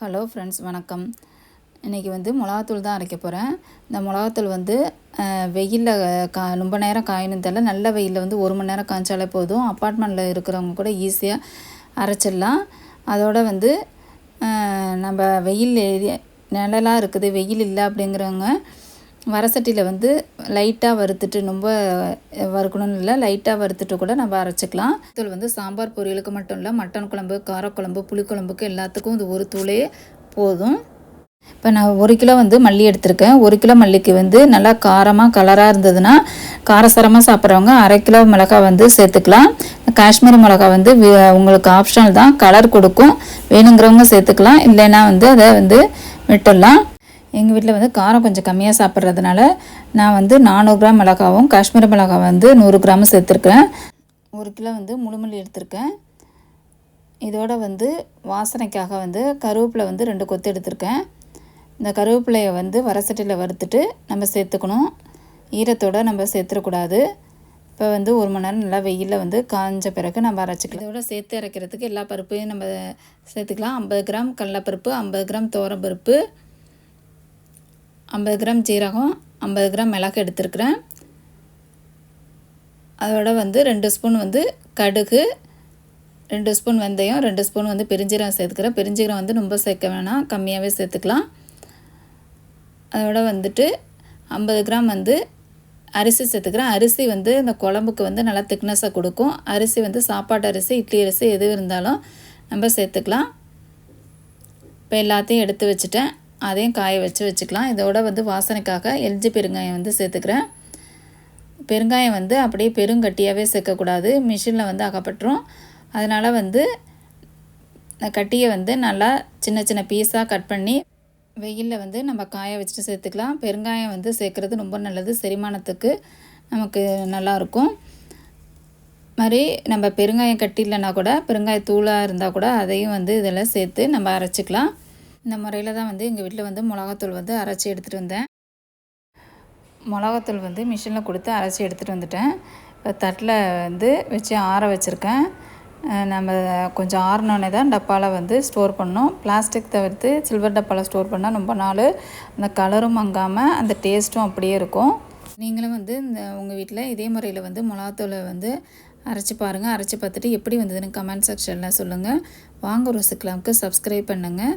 Hello friends வணக்கம். இன்றைக்கி வந்து மிளகாத்தூள் தான் அரைக்க போகிறேன் இந்த மிளகாத்தூள் வந்து வெயிலில் கா ரொம்ப நேரம் காயணும் தெரியல. நல்ல வெயிலில் வந்து ஒரு மணி நேரம் காய்ச்சாலே போதும். அப்பார்ட்மெண்ட்டில் இருக்கிறவங்க கூட ஈஸியாக அரைச்சிடலாம். அதோட வந்து நம்ம வெயில் ஏரியா நிழலாக இருக்குது. வெயில் இல்லை அப்படிங்கிறவங்க வரசட்டியில் வந்து லைட்டாக வறுத்துட்டு ரொம்ப வறுக்கணும்னு இல்லை லைட்டாக வறுத்துட்டு கூட நம்ம அரைச்சிக்கலாம். தூள் வந்து சாம்பார் பொரியலுக்கு மட்டும் இல்லை மட்டன் குழம்பு காரக்குழம்பு புளிக்குழம்புக்கு எல்லாத்துக்கும் இது ஒரு தூளே போதும். இப்போ நான் ஒரு கிலோ வந்து மல்லி எடுத்திருக்கேன். ஒரு கிலோ மல்லிக்கு வந்து நல்லா காரமாக கலராக இருந்ததுன்னா காரசாரமாக சாப்பிட்றவங்க அரை கிலோ மிளகாய் வந்து சேர்த்துக்கலாம். காஷ்மீரி மிளகாய் வந்து உங்களுக்கு ஆப்ஷனல் தான் கலர் கொடுக்கும். வேணுங்கிறவங்க சேர்த்துக்கலாம். இல்லைன்னா வந்து அதை வந்து விட்டுடலாம். எங்கள் வீட்டில் வந்து காரம் கொஞ்சம் கம்மியாக சாப்பிட்றதுனால நான் வந்து நானூறு கிராம் மிளகாவும் காஷ்மீரி மிளகாய் வந்து நூறு கிராம் சேர்த்துருக்கேன் ஒரு கிலோ வந்து முழுமல்லி எடுத்திருக்கேன். இதோட வந்து வாசனைக்காக வந்து கருவேப்பிலை வந்து ரெண்டு கொத்து எடுத்திருக்கேன். இந்த கருவேப்பிலையை வந்து வரசட்டியில் வறுத்துட்டு நம்ம சேர்த்துக்கணும். ஈரத்தோடு நம்ம சேர்த்துடக்கூடாது. இப்போ வந்து ஒரு மணி நேரம் நல்லா வெயிலில் வந்து காஞ்ச பிறகு நம்ம அரைச்சிக்கலாம். இதோட சேர்த்து அரைக்கிறதுக்கு எல்லா பருப்பையும் நம்ம சேர்த்துக்கலாம். ஐம்பது கிராம் கடலப்பருப்பு ஐம்பது கிராம் பருப்பு ஐம்பது கிராம் ஜீரகம் ஐம்பது கிராம் மிளகு எடுத்துருக்குறேன். அதோட வந்து ரெண்டு ஸ்பூன் வந்து கடுகு ரெண்டு ஸ்பூன் வெந்தயம் ரெண்டு ஸ்பூன் வந்து பெருஞ்சீரகம் சேர்த்துக்கிறேன். பெருஞ்சீரகம் வந்து ரொம்ப சேர்க்க வேணாம் கம்மியாகவே சேர்த்துக்கலாம். அதோட வந்துட்டு ஐம்பது கிராம் வந்து அரிசி சேர்த்துக்கிறேன். அரிசி வந்து இந்த குழம்புக்கு வந்து நல்லா திக்னஸை கொடுக்கும். அரிசி வந்து சாப்பாட்டு அரிசி இட்லி அரிசி எது இருந்தாலும் நம்ம சேர்த்துக்கலாம். இப்போ எல்லாத்தையும் எடுத்து வச்சுட்டேன். அதையும் காய வச்சு வச்சுக்கலாம். இதோட வந்து வாசனைக்காக எல்ஜி பெருங்காயம் வந்து சேர்த்துக்கிறேன். பெருங்காயம் வந்து அப்படியே பெருங்கட்டியாகவே சேர்க்கக்கூடாது. மிஷினில் வந்து அகப்பட்டுரும். அதனால் வந்து இந்த கட்டியை வந்து நல்லா சின்ன சின்ன பீஸாக கட் பண்ணி வெயிலில் வந்து நம்ம காய வச்சுட்டு சேர்த்துக்கலாம். பெருங்காயம் வந்து சேர்க்குறது ரொம்ப நல்லது. செரிமானத்துக்கு நமக்கு நல்லாயிருக்கும். மாதிரி நம்ம பெருங்காயம் கட்டி இல்லைன்னா கூட பெருங்காய தூளாக இருந்தால் கூட அதையும் வந்து இதில் சேர்த்து நம்ம அரைச்சிக்கலாம். இந்த முறையில் தான் வந்து எங்கள் வீட்டில் வந்து மிளகாத்தூள் வந்து அரைச்சி எடுத்துகிட்டு வந்தேன். மிளகாத்தூள் வந்து மிஷினில் கொடுத்து அரைச்சி எடுத்துகிட்டு வந்துட்டேன். இப்போ தட்டில் வந்து வச்சு ஆற வச்சுருக்கேன். நம்ம கொஞ்சம் ஆறினோடனே தான் டப்பாவில் வந்து ஸ்டோர் பண்ணோம். பிளாஸ்டிக் தவிர்த்து சில்வர் டப்பாவில் ஸ்டோர் பண்ணால் ரொம்ப நாள் அந்த கலரும் மங்காமல் அந்த டேஸ்ட்டும் அப்படியே இருக்கும். நீங்களும் வந்து இந்த உங்கள் வீட்டில் இதே முறையில் வந்து மிளகாத்தூளை வந்து அரைச்சி பாருங்கள் அரைச்சி பார்த்துட்டு எப்படி வந்ததுன்னு கமெண்ட் செக்ஷனில் சொல்லுங்கள் வாங்க ருசிக்கலாமுக்கு சப்ஸ்கிரைப் பண்ணுங்கள்